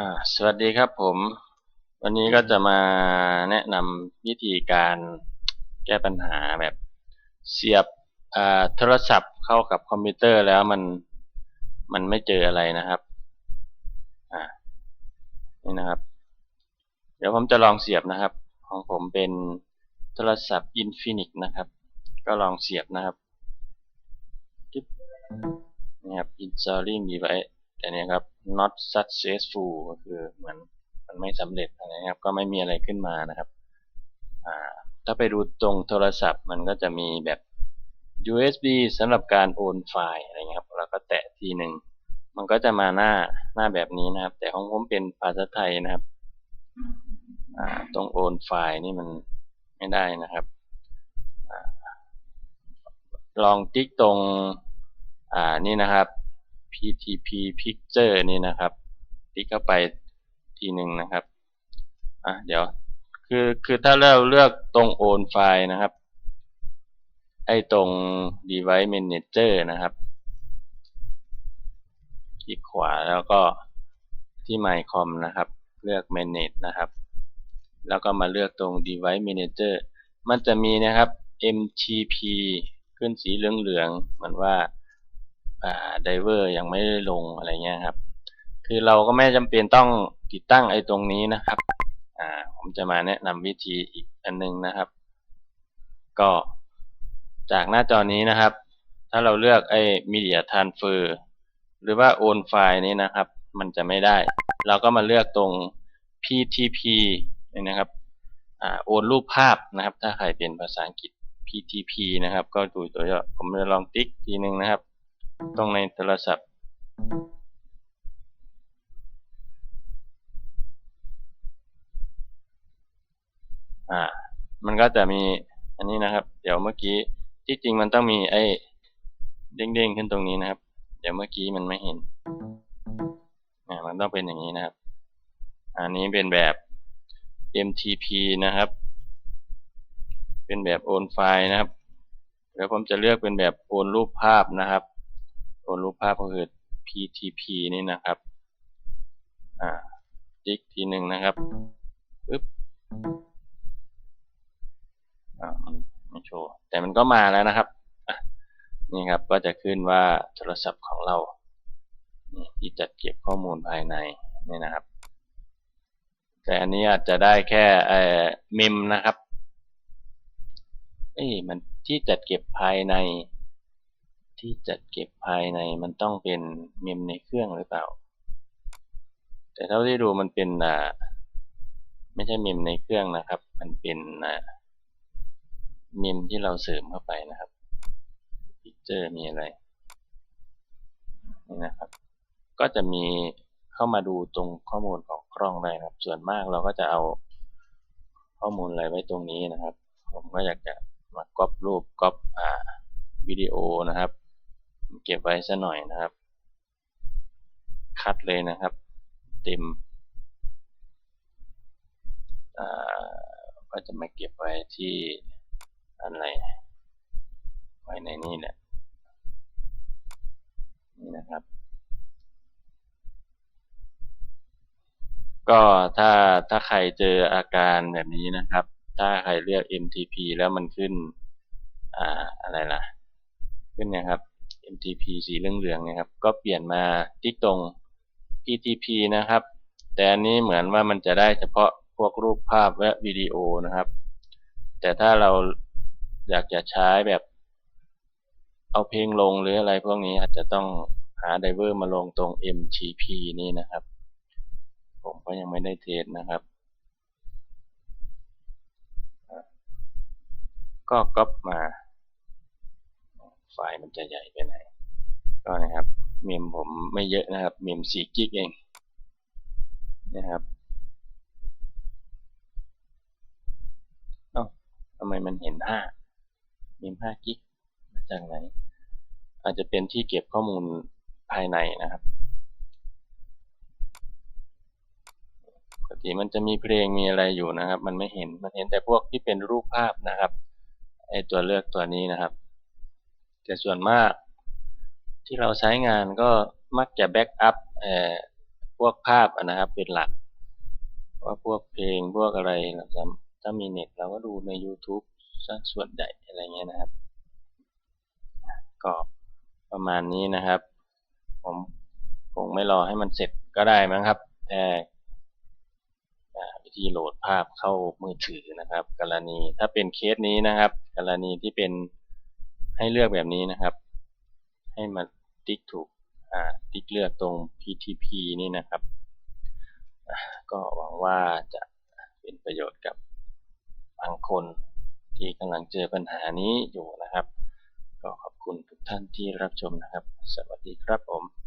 อ่าสวัสดีครับผม วันนี้ก็จะมาแนะนำวิธีการแก้ปัญหาแบบเสียบอ่าโทรศัพท์เข้ากับคอมพิวเตอร์แล้วมันมันไม่เจออะไรนะครับอ่านี่นะครับ เดี๋ยวผมจะลองเสียบนะครับ ของผมเป็นโทรศัพท์ Infinix นะครับ ก็ลองเสียบนะครับจิ๊บนี่ครับ installing device แต่นี้ครับ not successful ก็คือเหมือนมันไม่สำเร็จอะไรนะครับ ก็ไม่มีอะไรขึ้นมานะครับถ้าไปดูตรงโทรศัพท์มันก็จะมีแบบ USB สำหรับการโอนไฟล์อะไรเงี้ยครับเราก็แตะทีหนึ่งมันก็จะมาหน้าหน้าแบบนี้นะครับ แต่ของผมเป็นภาษาไทยนะครับตรงโอนไฟล์นี่มันไม่ได้นะครับลองติ๊กตรงนี่นะครับ PTP Picture นี่นะครับติ๊กเข้าไปทีหนึ่งนะครับอะเดี๋ยวคือคือถ้าเราเลือกตรงโอนไฟล์นะครับ ไอ้ตรง Device Manager นะครับ คลิกขวาแล้วก็ที่ MyCom นะครับ เลือก Manage นะครับ แล้วก็มาเลือกตรง Device Manager มันจะมีนะครับ MTP ขึ้นสีเหลืองๆเหมือนว่า ไดเวอร์ยังไม่ได้ลงอะไรเงี้ยครับ คือเราก็ไม่จำเป็นต้องติดตั้งไอ้ตรงนี้นะครับอ่าผมจะมาแนะนำวิธีอีกอันนึงนะครับ ก็จากหน้าจอนี้นะครับ ถ้าเราเลือกไอ้ Media Transfer หรือว่าโอนไฟล์นี้นะครับ มันจะไม่ได้ เราก็มาเลือกตรง PTP นี่นะครับอ่าโอนรูปภาพนะครับ ถ้าใครเป็นภาษาอังกฤษ PTP นะครับ ก็ดูตัวย่อผมจะลองติ๊กทีนึงนะครับ ตรงในโทรศัพท์ อ่า มันก็จะมีอันนี้นะครับ เดี๋ยวเมื่อกี้ที่จริงมันต้องมีไอ้เด้งๆขึ้นตรงนี้นะครับ เดี๋ยวเมื่อกี้มันไม่เห็นอ่ามันต้องเป็นอย่างนี้นะครับ อันนี้เป็นแบบ MTP นะครับ เป็นแบบโอนไฟล์นะครับ เดี๋ยวผมจะเลือกเป็นแบบโอนรูปภาพนะครับ โอนรูปภาพก็คือ PTP นี่นะครับ อ่าติ๊กทีหนึ่งนะครับปึ๊บอ่ามันไม่โชว์ แต่มันก็มาแล้วนะครับนี่ครับ ก็จะขึ้นว่าโทรศัพท์ของเราที่จัดเก็บข้อมูลภายในนี่นะครับ แต่อันนี้อาจจะได้แค่เอ่อเมมนะครับเอ้มันที่จัดเก็บภายใน ที่จัดเก็บภายในมันต้องเป็นเมมในเครื่องหรือเปล่า แต่เท่าที่ดูมันเป็นอ่าไม่ใช่เมมในเครื่องนะครับ มันเป็นอ่าเมมที่เราเสริมเข้าไปนะครับพิเจอร์มีอะไรนี่นะครับ ก็จะมีเข้ามาดูตรงข้อมูลของกล้องได้นะครับ ส่วนมากเราก็จะเอาข้อมูลอะไรไว้ตรงนี้นะครับ ผมก็อยากจะมาก๊อปรูปก๊อปอ่าวิดีโอนะครับ เก็บไว้ซะหน่อยนะครับ คัดเลยนะครับ เต็มก็จะมาเก็บไว้ที่อะไรไว้ในนี่แหละนี่นะครับ ก็ถ้าถ้าใครเจออาการแบบนี้นะครับ ถ้าใครเลือก MTP แล้วมันขึ้น อ่าอะไรล่ะ ขึ้นนี่ยครับ MTP สีเหลืองๆนะครับก็เปลี่ยนมาที่ตรง PTP นะครับ แต่อันนี้เหมือนว่ามันจะได้เฉพาะพวกรูปภาพและวิดีโอนะครับ แต่ถ้าเราอยากจะใช้แบบ เอาเพลงลงหรืออะไรพวกนี้อาจจะต้องหาไดเวอร์มาลงตรง MTP นี้นะครับ ผมก็ยังไม่ได้เทสนะครับ ก็ก๊อปมา ไฟล์มันจะใหญ่ไปไหน ก็นะครับ เมมผมไม่เยอะนะครับ เมม4กิกเองนะครับเอ้าทำไมมันเห็น 5 เมม5กิกมาจากไหน อาจจะเป็นที่เก็บข้อมูลภายในนะครับปกติมันจะมีเพลงมีอะไรอยู่นะครับ มันไม่เห็น มันเห็นแต่พวกที่เป็นรูปภาพนะครับไอตัวเลือกตัวนี้นะครับ แต่ส่วนมาก ที่เราใช้งานก็มักจะแบ็กอัพพวกภาพนะครับเป็นหลัก ว่าพวกเพลงพวกอะไรเราจะถ้ามีเน็ตเราก็ดูใน YouTube ซะส่วนใหญ่อะไรเงี้ยนะครับก็ประมาณนี้นะครับ ผมคงไม่รอให้มันเสร็จก็ได้มั้งครับแต่วิธีโหลดภาพเข้ามือถือนะครับ กรณีถ้าเป็นเคสนี้นะครับ กรณีที่เป็น ให้เลือกแบบนี้นะครับ ให้มาติ๊กถูกติ๊กเลือกตรง PTP นี่นะครับ ก็หวังว่าจะเป็นประโยชน์กับบางคนที่กำลังเจอปัญหานี้อยู่นะครับ ก็ขอบคุณทุกท่านที่รับชมนะครับ สวัสดีครับผม